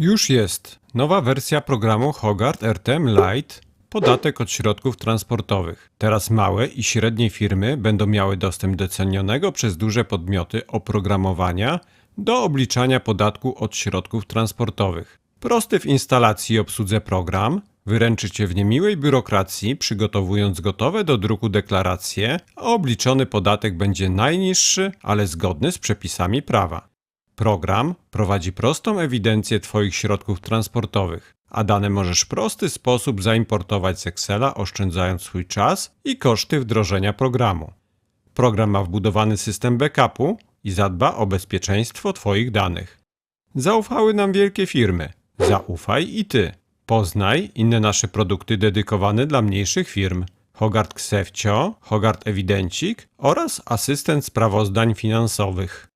Już jest nowa wersja programu Hogarth RTM Lite, podatek od środków transportowych. Teraz małe i średnie firmy będą miały dostęp do cenionego przez duże podmioty oprogramowania do obliczania podatku od środków transportowych. Prosty w instalacji i obsłudze program, wyręczy Cię w niemiłej biurokracji, przygotowując gotowe do druku deklaracje, a obliczony podatek będzie najniższy, ale zgodny z przepisami prawa. Program prowadzi prostą ewidencję Twoich środków transportowych, a dane możesz w prosty sposób zaimportować z Excela, oszczędzając swój czas i koszty wdrożenia programu. Program ma wbudowany system backupu i zadba o bezpieczeństwo Twoich danych. Zaufały nam wielkie firmy. Zaufaj i Ty. Poznaj inne nasze produkty dedykowane dla mniejszych firm. Hogarth Ksewcio, Hogarth Ewidencik oraz asystent sprawozdań finansowych.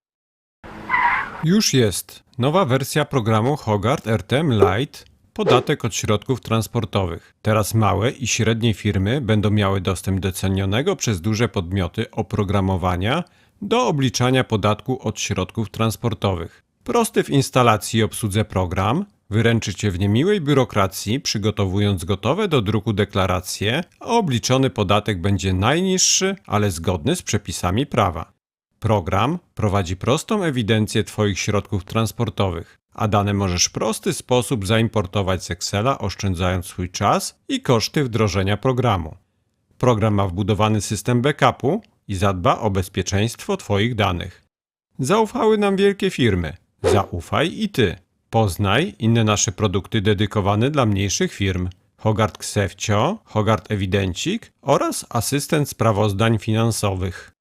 Już jest nowa wersja programu Hogarth RTM Lite, podatek od środków transportowych. Teraz małe i średnie firmy będą miały dostęp do cenionego przez duże podmioty oprogramowania do obliczania podatku od środków transportowych. Prosty w instalacji obsłudze program, wyręczy Cię w niemiłej biurokracji, przygotowując gotowe do druku deklaracje, a obliczony podatek będzie najniższy, ale zgodny z przepisami prawa. Program prowadzi prostą ewidencję Twoich środków transportowych, a dane możesz w prosty sposób zaimportować z Excela, oszczędzając swój czas i koszty wdrożenia programu. Program ma wbudowany system backupu i zadba o bezpieczeństwo Twoich danych. Zaufały nam wielkie firmy. Zaufaj i Ty. Poznaj inne nasze produkty dedykowane dla mniejszych firm. Hogarth Ksewcio, Hogarth Ewidencik oraz asystent sprawozdań finansowych.